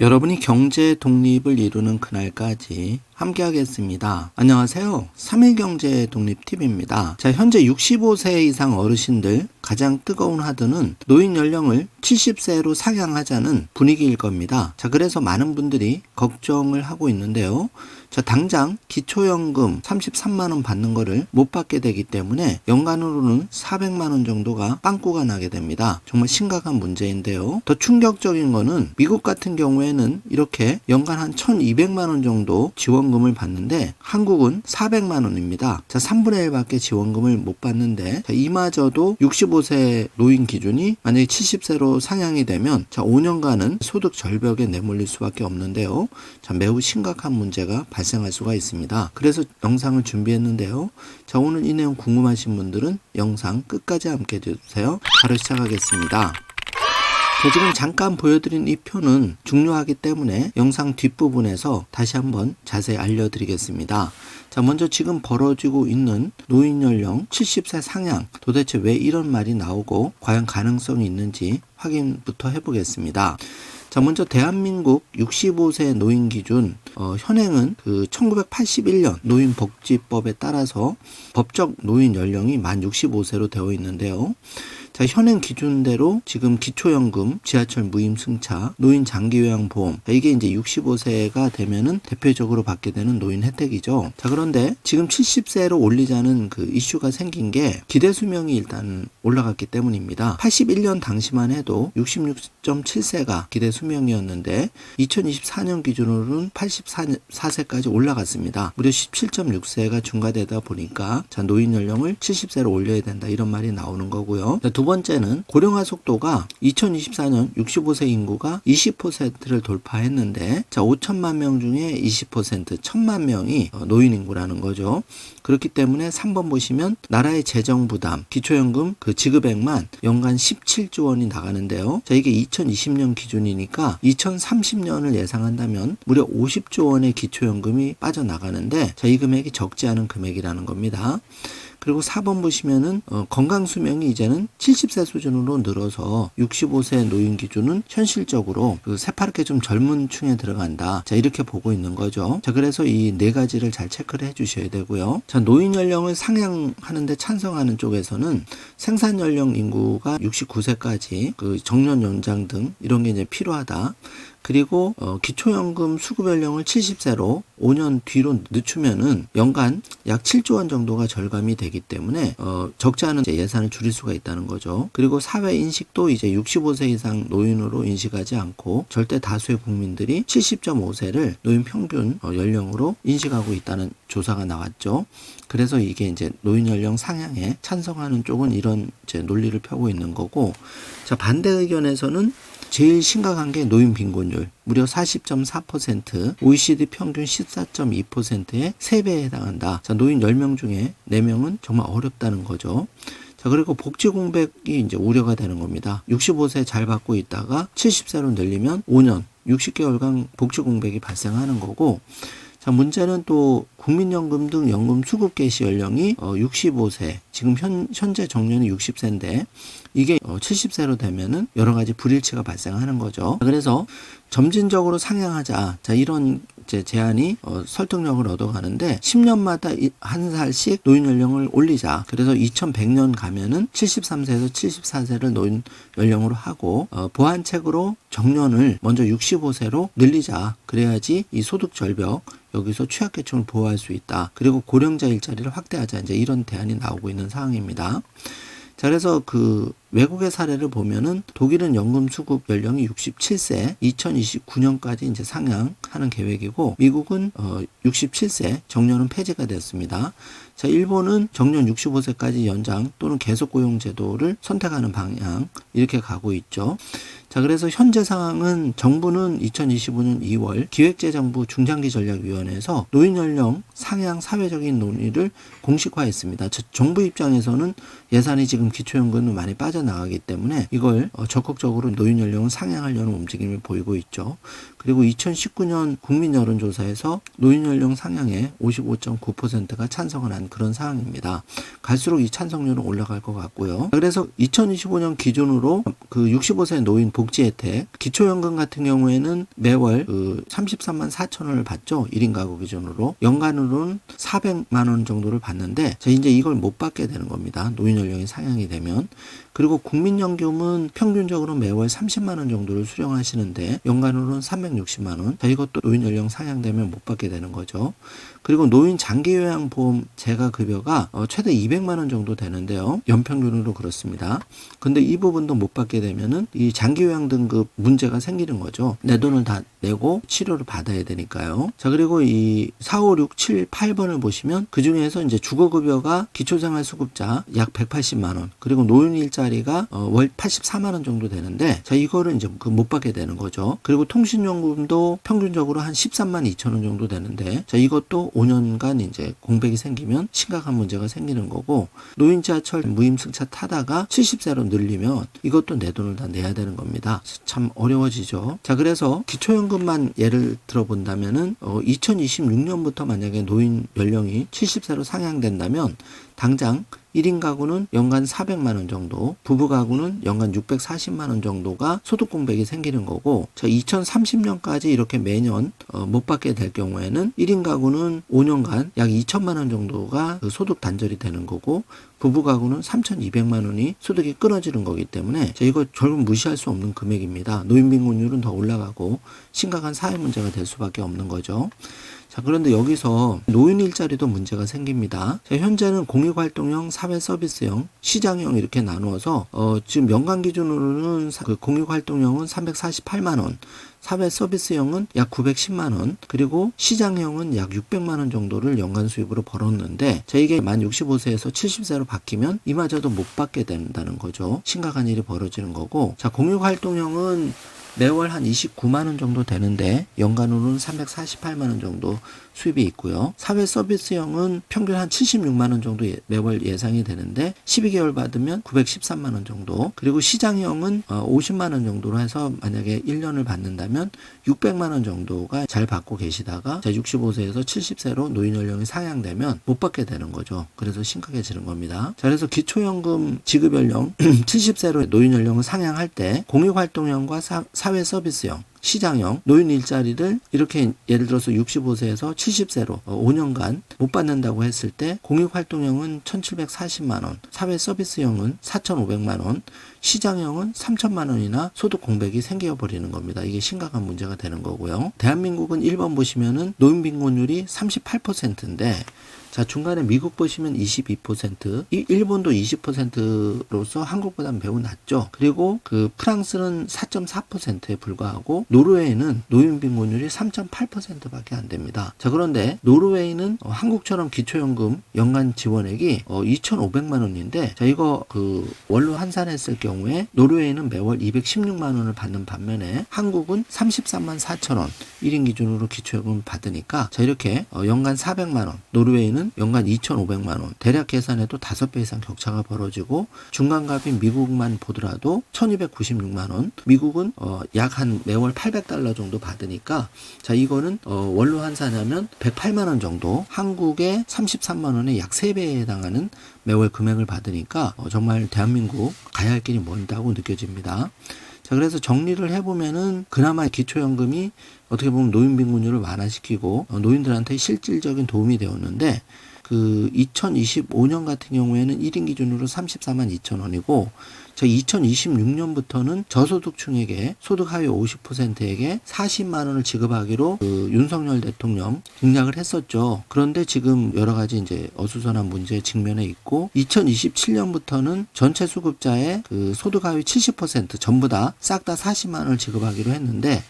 여러분이 경제 독립을 이루는 그날까지 함께하겠습니다. 안녕하세요. 3일 경제 독립 팁입니다. 자, 현재 65세 이상 어르신들 가장 뜨거운 하드는 노인 연령을 70세로 상향하자는 분위기일 겁니다. 자, 그래서 많은 분들이 걱정을 하고 있는데요. 자, 당장 기초연금 33만 원 받는 거를 못 받게 되기 때문에 연간으로는 400만 원 정도가 빵꾸가 나게 됩니다. 정말 심각한 문제인데요. 더 충격적인 거는 미국 같은 경우에는 이렇게 연간 한 1,200만 원 정도 지원금을 받는데 한국은 400만 원입니다. 자, 3분의 1밖에 지원금을 못 받는데 자, 이마저도 65세 노인 기준이 만약에 70세로 상향이 되면 자, 5년간은 소득 절벽에 내몰릴 수밖에 없는데요. 자, 매우 심각한 문제가 발생 할 수가 있습니다. 그래서 영상을 준비했는데요. 자, 오늘 이 내용 궁금하신 분들은 영상 끝까지 함께 해주세요. 바로 시작하겠습니다. 자, 지금 잠깐 보여드린 이 표는 중요하기 때문에 영상 뒷부분에서 다시 한번 자세히 알려드리겠습니다. 자, 먼저 지금 벌어지고 있는 노인 연령 70세 상향, 도대체 왜 이런 말이 나오고 과연 가능성이 있는지 확인부터 해보겠습니다. 자, 먼저 대한민국 65세 노인 기준 어, 현행은 그 1981년 노인 복지법에 따라서 법적 노인 연령이 만 65세로 되어 있는데요. 자, 현행 기준대로 지금 기초연금, 지하철 무임승차, 노인 장기요양보험 자, 이게 이제 65세가 되면은 대표적으로 받게 되는 노인 혜택이죠. 자, 그런데 지금 70세로 올리자는 그 이슈가 생긴 게 기대 수명이 일단 올라갔기 때문입니다. 81년 당시만 해도 66.7세가 기대 수명이었는데 2024년 기준으로는 84세까지 올라갔습니다. 무려 17.6세가 중과되다 보니까 자, 노인 연령을 70세로 올려야 된다 이런 말이 나오는 거고요. 자, 두 번째는 고령화 속도가 2024년 65세 인구가 20%를 돌파했는데 자 5천만 명 중에 20% 1천만 명이 어, 노인 인구라는 거죠. 그렇기 때문에 3번 보시면 나라의 재정 부담 기초연금 그 지급액만 연간 17조 원이 나가는데요. 자 이게 2020년 기준이니까 2030년을 예상한다면 무려 50조 원의 기초연금이 빠져나가는데 자 이 금액이 적지 않은 금액이라는 겁니다. 그리고 4번 보시면은 어, 건강 수명이 이제는 70세 수준으로 늘어서 65세 노인 기준은 현실적으로 그 새파랗게 좀 젊은 층에 들어간다. 자 이렇게 보고 있는 거죠. 자 그래서 이 네 가지를 잘 체크를 해주셔야 되고요. 자 노인 연령을 상향하는데 찬성하는 쪽에서는 생산 연령 인구가 69세까지 그 정년 연장 등 이런 게 이제 필요하다. 그리고 어, 기초연금 수급 연령을 70세로 5년 뒤로 늦추면은 연간 약 7조 원 정도가 절감이 되기 때문에 어, 적지 않은 예산을 줄일 수가 있다는 거죠. 그리고 사회 인식도 이제 65세 이상 노인으로 인식하지 않고 절대 다수의 국민들이 70.5세를 노인 평균 어, 연령으로 인식하고 있다는 조사가 나왔죠. 그래서 이게 이제 노인 연령 상향에 찬성하는 쪽은 이런 이제 논리를 펴고 있는 거고, 자 반대 의견에서는 제일 심각한 게 노인 빈곤율. 무려 40.4%, OECD 평균 14.2%의 3배에 해당한다. 자, 노인 10명 중에 4명은 정말 어렵다는 거죠. 자, 그리고 복지 공백이 이제 우려가 되는 겁니다. 65세 잘 받고 있다가 70세로 늘리면 5년, 60개월간 복지 공백이 발생하는 거고, 자, 문제는 또 국민연금 등 연금 수급 개시 연령이 어 65세, 지금 현, 현재 정년이 60세인데 이게 어 70세로 되면은 여러 가지 불일치가 발생하는 거죠. 그래서 점진적으로 상향하자. 자, 이런 이제 제안이 어, 설득력을 얻어가는데 10년마다 이- 한 살씩 노인 연령을 올리자. 그래서 2100년 가면은 73세에서 74세를 노인 연령으로 하고 어, 보완책으로 정년을 먼저 65세로 늘리자. 그래야지 이 소득 절벽 여기서 취약계층을 보호할 수 있다. 그리고 고령자 일자리를 확대하자. 이제 이런 대안이 나오고 있는 상황입니다. 자, 그래서 그 외국의 사례를 보면은 독일은 연금 수급 연령이 67세, 2029년까지 이제 상향하는 계획이고 미국은 어 67세 정년은 폐지가 됐습니다. 자, 일본은 정년 65세까지 연장 또는 계속 고용 제도를 선택하는 방향 이렇게 가고 있죠. 자, 그래서 현재 상황은 정부는 2025년 2월 기획재정부 중장기 전략위원회에서 노인 연령 상향 사회적인 논의를 공식화했습니다. 저- 정부 입장에서는 예산이 지금 기초연금은 많이 빠져 나가기 때문에 이걸 어, 적극적으로 노인 연령을 상향하려는 움직임을 보이고 있죠. 그리고 2019년 국민 여론조사에서 노인 연령 상향에 55.9%가 찬성을 한 그런 상황입니다. 갈수록 이 찬성률은 올라갈 것 같고요. 그래서 2025년 기준으로 그 65세 노인 복지 혜택 기초연금 같은 경우에는 매월 그 33만 4천 원을 받죠. 1인 가구 기준으로 연간으로는 400만 원 정도를 받는데 자 이제 이걸 못 받게 되는 겁니다. 노인 연령이 상향이 되면 그리고 국민연금은 평균적으로 매월 30만 원 정도를 수령하시는데 연간으로는 360만 원. 자 이것도 노인 연령 상향되면 못 받게 되는 거죠. 그리고 노인 장기 요양 보험 재가 급여가 어, 최대 200만 원 정도 되는데요. 연평균으로 그렇습니다. 근데 이 부분도 못 받게 되면은 이 장기 요양 등급 문제가 생기는 거죠. 내 돈을 다 내고 치료를 받아야 되니까요. 자, 그리고 이 4, 5, 6, 7, 8번을 보시면 그 중에서 이제 주거 급여가 기초생활 수급자 약 180만 원, 그리고 노인 일자리가 어, 월 84만 원 정도 되는데 자, 이거를 이제 그 못 받게 되는 거죠. 그리고 통신연금도 평균적으로 한 13만 2천 원 정도 되는데 자, 이것도 5년간 이제 공백이 생기면 심각한 문제가 생기는 거고 노인 지하철 무임승차 타다가 70세로 늘리면 이것도 내 돈을 다 내야 되는 겁니다. 참 어려워지죠. 자, 그래서 기초연금만 예를 들어 본다면은 어, 2026년부터 만약에 노인 연령이 70세로 상향된다면 당장 1인 가구는 연간 400만 원 정도, 부부 가구는 연간 640만 원 정도가 소득 공백이 생기는 거고, 자 2030년까지 이렇게 매년 어, 못 받게 될 경우에는 1인 가구는 5년간 약 2천만 원 정도가 그 소득 단절이 되는 거고, 부부 가구는 3,200만 원이 소득이 끊어지는 거기 때문에 자, 이거 결국 무시할 수 없는 금액입니다. 노인 빈곤율은 더 올라가고 심각한 사회 문제가 될 수밖에 없는 거죠. 자, 그런데 여기서 노인 일자리도 문제가 생깁니다. 자, 현재는 공익활동형, 사회서비스형, 시장형 이렇게 나누어서 어, 지금 연간 기준으로는 사- 그 공익활동형은 348만 원, 사회 서비스형은 약 910만 원, 그리고 시장형은 약 600만 원 정도를 연간 수입으로 벌었는데 자 이게 만 65세에서 70세로 바뀌면 이마저도 못 받게 된다는 거죠. 심각한 일이 벌어지는 거고 자 공익활동형은 매월 한 29만 원 정도 되는데 연간으로는 348만 원 정도 수입이 있고요. 사회 서비스형은 평균 한 76만 원 정도 예- 매월 예상이 되는데 12개월 받으면 913만 원 정도. 그리고 시장형은 어, 50만 원 정도로 해서 만약에 1년을 받는다면 600만 원 정도가 잘 받고 계시다가 자 65세에서 70세로 노인 연령이 상향되면 못 받게 되는 거죠. 그래서 심각해지는 겁니다. 자 그래서 기초연금 지급 연령 70세로 노인 연령을 상향할 때 공익활동형과 사, 사회 서비스형 시장형 노인 일자리를 이렇게 예를 들어서 65세에서 70세로 5년간 못 받는다고 했을 때 공익활동형은 1740만 원, 사회 서비스형은 4500만 원, 시장형은 3천만 원이나 소득 공백이 생겨 버리는 겁니다. 이게 심각한 문제가 되는 거고요. 대한민국은 1번 보시면은 노인 빈곤율이 38%인데 자, 중간에 미국 보시면 22%, 이 일본도 20%로서 한국보다 매우 낮죠. 그리고 그 프랑스는 4.4%에 불과하고 노르웨이는 노인 빈곤율이 3.8%밖에 안 됩니다. 자, 그런데 노르웨이는 어, 한국처럼 기초연금 연간 지원액이 어, 2,500만 원인데 자, 이거 그 월로 환산했을 경우 에 노르웨이는 매월 216만 원을 받는 반면에 한국은 33만 4천 원 1인 기준으로 기초연금을 받으니까 자, 이렇게 어, 연간 400만 원, 노르웨이는 연간 2,500만 원. 대략 계산해도 5배 이상 격차가 벌어지고 중간값인 미국만 보더라도 1,296만 원. 미국은 어, 약 한 매월 800달러 정도 받으니까 자 이거는 어, 월로 환산하면 108만 원 정도. 한국의 33만 원의 약 3배에 해당하는 매월 금액을 받으니까 어, 정말 대한민국 가야 할 길이 멀다고 느껴집니다. 자, 그래서 정리를 해보면은 그나마 기초연금이 어떻게 보면 노인 빈곤율을 완화시키고 어, 노인들한테 실질적인 도움이 되었는데 그 2025년 같은 경우에는 1인 기준으로 34만 2천 원이고 자 2026년부터는 저소득층에게 소득 하위 50%에게 40만 원을 지급하기로 그 윤석열 대통령 공약을 했었죠. 그런데 지금 여러 가지 이제 어수선한 문제에 직면해 있고 2027년부터는 전체 수급자의 그 소득 하위 70% 전부 다 싹 다 40만 원을 지급하기로 했는데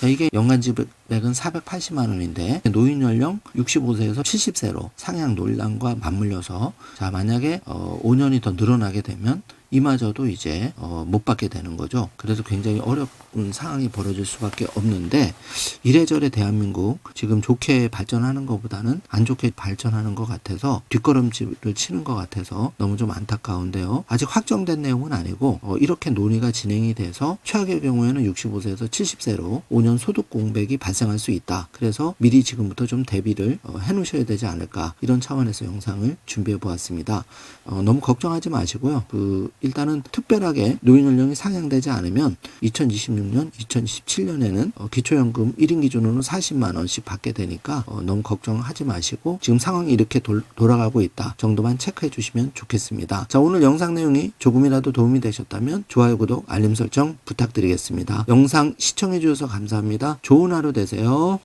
자, 이게 연간 지급액은 480만 원인데 노인 연령 65세에서 70세로 상향 논란과 맞물려서 자, 만약에 어 5년이 더 늘어나게 되면 이마저도 이제 어, 못 받게 되는 거죠. 그래서 굉장히 어려운 상황이 벌어질 수밖에 없는데 이래저래 대한민국 지금 좋게 발전하는 것보다는 안 좋게 발전하는 것 같아서 뒷걸음질을 치는 것 같아서 너무 좀 안타까운데요. 아직 확정된 내용은 아니고 어, 이렇게 논의가 진행이 돼서 최악의 경우에는 65세에서 70세로 5년 소득 공백이 발생할 수 있다. 그래서 미리 지금부터 좀 대비를 어, 해놓으셔야 되지 않을까 이런 차원에서 영상을 준비해 보았습니다. 어, 너무 걱정하지 마시고요. 그 일단은 특별하게 노인 연령이 상향되지 않으면 2026년, 2027년에는 어, 기초연금 1인 기준으로 40만 원씩 받게 되니까 어, 너무 걱정하지 마시고 지금 상황이 이렇게 돌, 돌아가고 있다 정도만 체크해 주시면 좋겠습니다. 자 오늘 영상 내용이 조금이라도 도움이 되셨다면 좋아요, 구독, 알림 설정 부탁드리겠습니다. 영상 시청해 주셔서 감사합니다. 좋은 하루 되세요.